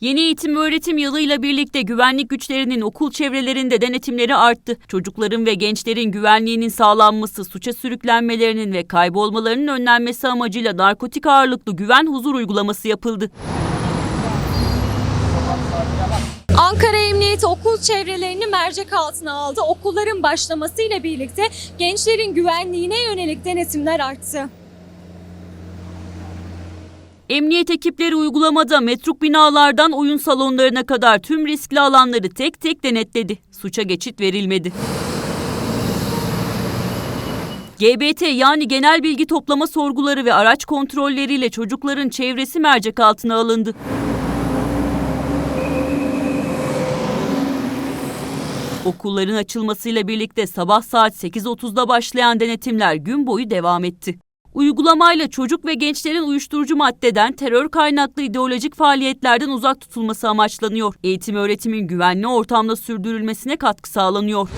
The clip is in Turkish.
Yeni eğitim öğretim yılıyla birlikte güvenlik güçlerinin okul çevrelerinde denetimleri arttı. Çocukların ve gençlerin güvenliğinin sağlanması, suça sürüklenmelerinin ve kaybolmalarının önlenmesi amacıyla narkotik ağırlıklı güven huzur uygulaması yapıldı. Ankara Emniyeti okul çevrelerini mercek altına aldı. Okulların başlamasıyla birlikte gençlerin güvenliğine yönelik denetimler arttı. Emniyet ekipleri uygulamada metruk binalardan oyun salonlarına kadar tüm riskli alanları tek tek denetledi. Suça geçit verilmedi. GBT yani genel bilgi toplama sorguları ve araç kontrolleriyle çocukların çevresi mercek altına alındı. Okulların açılmasıyla birlikte sabah saat 8.30'da başlayan denetimler gün boyu devam etti. Uygulamayla çocuk ve gençlerin uyuşturucu maddeden, terör kaynaklı ideolojik faaliyetlerden uzak tutulması amaçlanıyor. Eğitim öğretimin güvenli ortamda sürdürülmesine katkı sağlanıyor.